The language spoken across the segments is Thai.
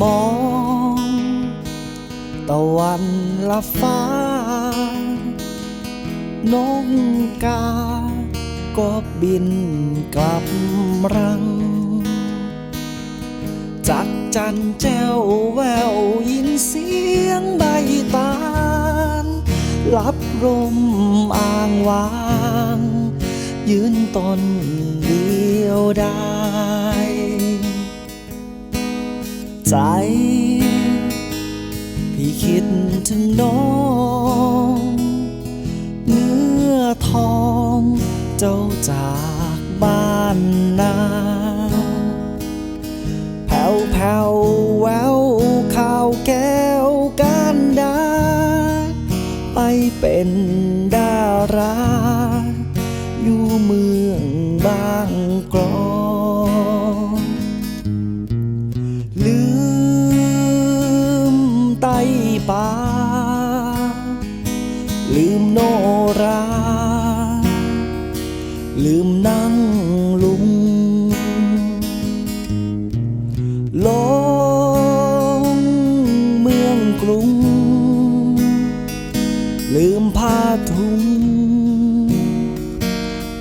มอง ตะวันละฟ้านกกา ก็บินกลับรังจักจันแจ้วแววยินเสียงใบตาลรับลมอ่างวาง ยืนตนเดียวด้ใจ พี่คิดถึงน้อง เนื้อทองเจ้าจากบ้านนาแผ่วแผ่วแววข่าวแก้วการดา ไปเป็นดารา อยู่เมืองบางกรอ โนรา ลืมนั่งลุงลงเมืองกรุง ลืมผ้าทุง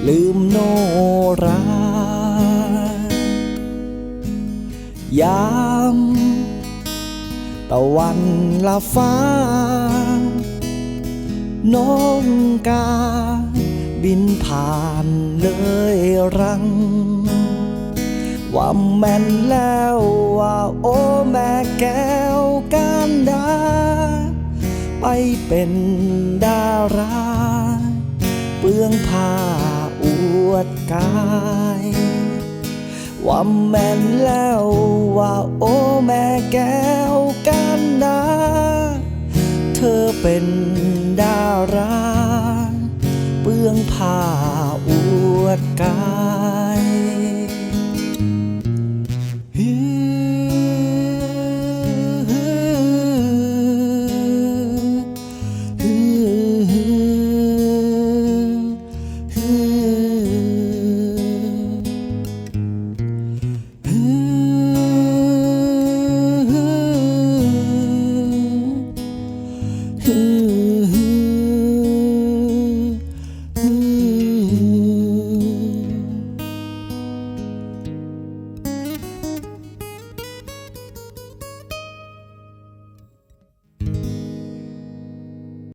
ลืมโนรา ยามตะวันละฟ้า น้องกา บินผ่านเลยรัง ว่าแม่นแล้วว่าโอ้แม่แก้วการดา ไปเป็นดารา เปลืองผ้าอวดกายว่าแม่นแล้วว่าโอ้แม่แก้วกันดา เธอเป็น ดาราเปลืองผ้าอวดกา